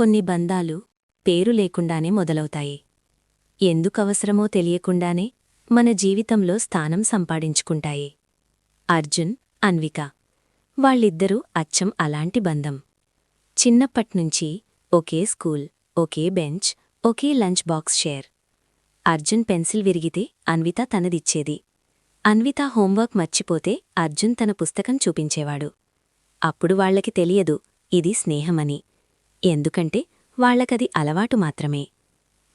కొన్ని బంధాలు పేరు లేకుండానే మొదలవుతాయి. ఎందుకవసరమో తెలియకుండానే మన జీవితంలో స్థానం సంపాదించుకుంటాయి. అర్జున్ అన్విక వాళ్ళిద్దరూ అచ్చం అలాంటి బంధం. చిన్నప్పట్నుంచి ఒకే స్కూల్ ఒకే బెంచ్ ఒకే lunch box share. Arjun pencil విరిగితే అన్విత తనదిచ్చేది. అన్విత హోంవర్క్ మర్చిపోతే అర్జున్ తన పుస్తకం చూపించేవాడు. అప్పుడు వాళ్ళకి తెలియదు ఇది స్నేహమని. ఎందుకంటే వాళ్ళకది అలవాటు మాత్రమే.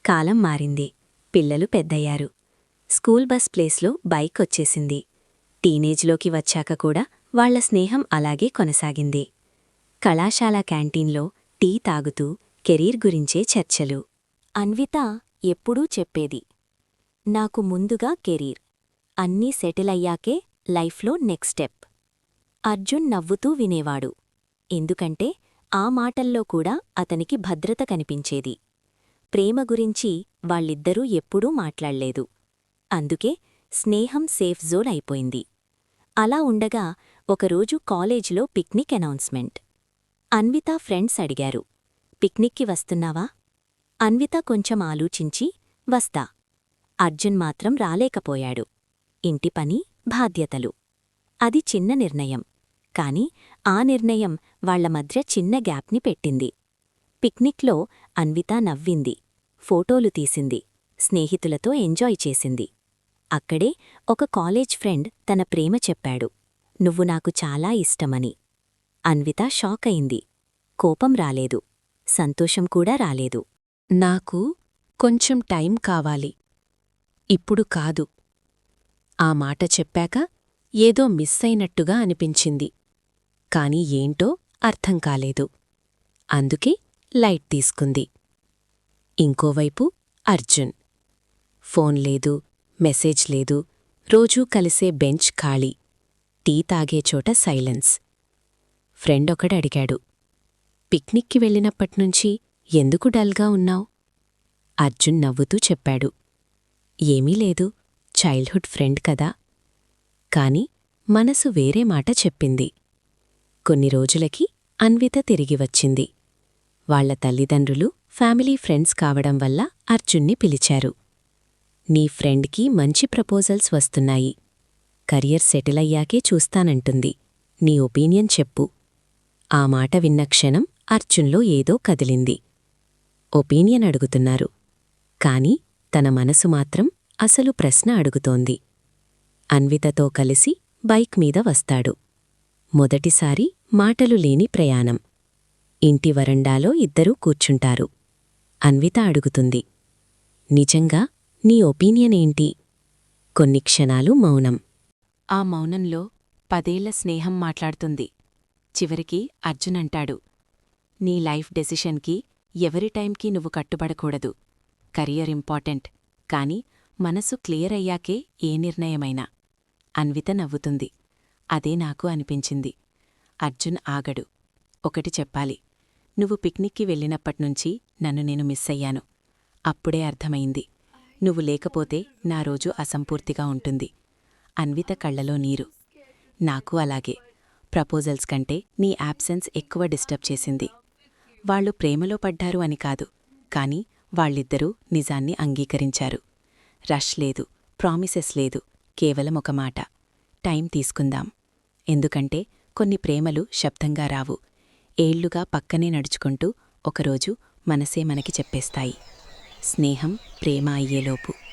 కాలం మారింది. పిల్లలు పెద్దయ్యారు. స్కూల్ బస్ ప్లేస్లో బైక్ వచ్చేసింది. టీనేజ్లోకి వచ్చాక కూడా వాళ్ళ స్నేహం అలాగే కొనసాగింది. కళాశాల క్యాంటీన్లో టీ తాగుతూ కెరీర్ గురించే చర్చలు. అన్విత ఎప్పుడూ చెప్పేది నాకు ముందుగా కెరీర్. అన్నీ సెటిల్ అయ్యాకే లైఫ్లో నెక్స్ట్ స్టెప్. అర్జున్ నవ్వుతూ వినేవాడు. ఎందుకంటే ఆ మాటల్లో కూడా అతనికి భద్రత కనిపించేది. ప్రేమ గురించి వాళ్ళిద్దరూ ఎప్పుడూ మాట్లాడలేదు. అందుకే స్నేహం సేఫ్ జోన్ అయిపోయింది. అలా ఉండగా ఒకరోజు కాలేజీలో పిక్నిక్ అనౌన్స్మెంట్. అన్విత ఫ్రెండ్స్ అడిగారు పిక్నిక్కి వస్తున్నావా అన్విత కొంచెం ఆలోచించి వస్తా. అర్జున్ మాత్రం రాలేకపోయాడు. ఇంటి పని బాధ్యతలు. అది చిన్న నిర్ణయం. కాని ఆ నిర్ణయం వాళ్ళ మధ్య చిన్న గ్యాప్ని పెట్టింది. పిక్నిక్లో అన్విత నవ్వింది ఫోటోలు తీసింది స్నేహితులతో ఎంజాయ్ చేసింది. అక్కడే ఒక కాలేజ్ ఫ్రెండ్ తన ప్రేమ చెప్పాడు నువ్వు నాకు చాలా ఇష్టమని. అన్విత షాక్ అయింది కోపం రాలేదు సంతోషం కూడా రాలేదు. నాకు కొంచెం టైం కావాలి ఇప్పుడు కాదు ఆ మాట చెప్పాక ఏదో మిస్ అయినట్టుగా అనిపించింది. కాని ఏంటో అర్థం కాలేదు. అందుకే లైట్ తీసుకుంది. ఇంకోవైపు అర్జున్. ఫోన్ లేదు మెసేజ్ లేదు రోజూ కలిసే బెంచ్ ఖాళీ. టీ తాగే చోట సైలెన్స్. ఫ్రెండొకడడిగాడు పిక్నిక్కి వెళ్ళినప్పట్నుంచి ఎందుకు డల్గా ఉన్నావ్? అర్జున్ నవ్వుతూ చెప్పాడు ఏమీ లేదు చైల్డ్హుడ్ ఫ్రెండ్ కదా. కాని మనసు వేరే మాట చెప్పింది. కొన్ని రోజులకి అన్విత తిరిగి వచ్చింది. వాళ్ళ తల్లిదండ్రులు ఫ్యామిలీ ఫ్రెండ్స్ కావడం వల్ల అర్జున్ని పిలిచారు. నీ ఫ్రెండ్కి మంచి ప్రపోజల్స్ వస్తున్నాయి. కరియర్ సెటిల్ అయ్యాకే చూస్తానంటుంది. నీ ఒపీనియన్ చెప్పు ఆ మాట విన్న క్షణం అర్జున్లో ఏదో కదిలింది. ఒపీనియన్ అడుగుతున్నారు. కాని తన మనసు మాత్రం అసలు ప్రశ్న అడుగుతోంది. అన్వితతో కలిసి బైక్ మీద వస్తాడు. మొదటిసారి మాటలు లేని ప్రయాణం. ఇంటి వరండాలో ఇద్దరూ కూర్చుంటారు. అన్విత అడుగుతుంది. నిజంగా నీ ఒపీనియన్ ఏంటి? కొన్ని క్షణాలు మౌనం. ఆ మౌనంలో పదేళ్ళ స్నేహం మాట్లాడుతుంది. చివరికి అర్జున్ అంటాడు. నీ లైఫ్ డెసిషన్కి ఎవరి టైంకి నువ్వు కట్టుబడకూడదు. Career important. కాని మనసు క్లియర్ అయ్యాకే ఏ నిర్ణయమైనా. అన్విత నవ్వుతుంది. అదే నాకు అనిపించింది. అర్జున్ ఆగడు. ఒకటి చెప్పాలి. నువ్వు పిక్నిక్కి వెళ్ళినప్పట్నుంచి నన్ను నేను మిస్ అయ్యాను. అప్పుడే అర్థమైంది. నువ్వు లేకపోతే నా రోజు అసంపూర్తిగా ఉంటుంది. అన్విత కళ్ళలో నీరు. నాకు అలాగే. ప్రపోజల్స్ కంటే నీ యాబ్సెన్స్ ఎక్కువ డిస్టర్బ్ చేసింది. వాళ్ళు ప్రేమలో పడ్డారు అని కాదు. కాని వాళ్ళిద్దరూ నిజాన్ని అంగీకరించారు. రష్ లేదు. ప్రామిసెస్ లేదు. కేవలం ఒక మాట. టైం తీసుకుందాం. ఎందుకంటే కొన్ని ప్రేమలు శబ్దంగా రావు. ఏళ్ళుగా పక్కనే నడుచుకుంటూ ఒకరోజు మనసే మనకి చెప్పేస్తాయి. స్నేహం ప్రేమ అయ్యేలోపు.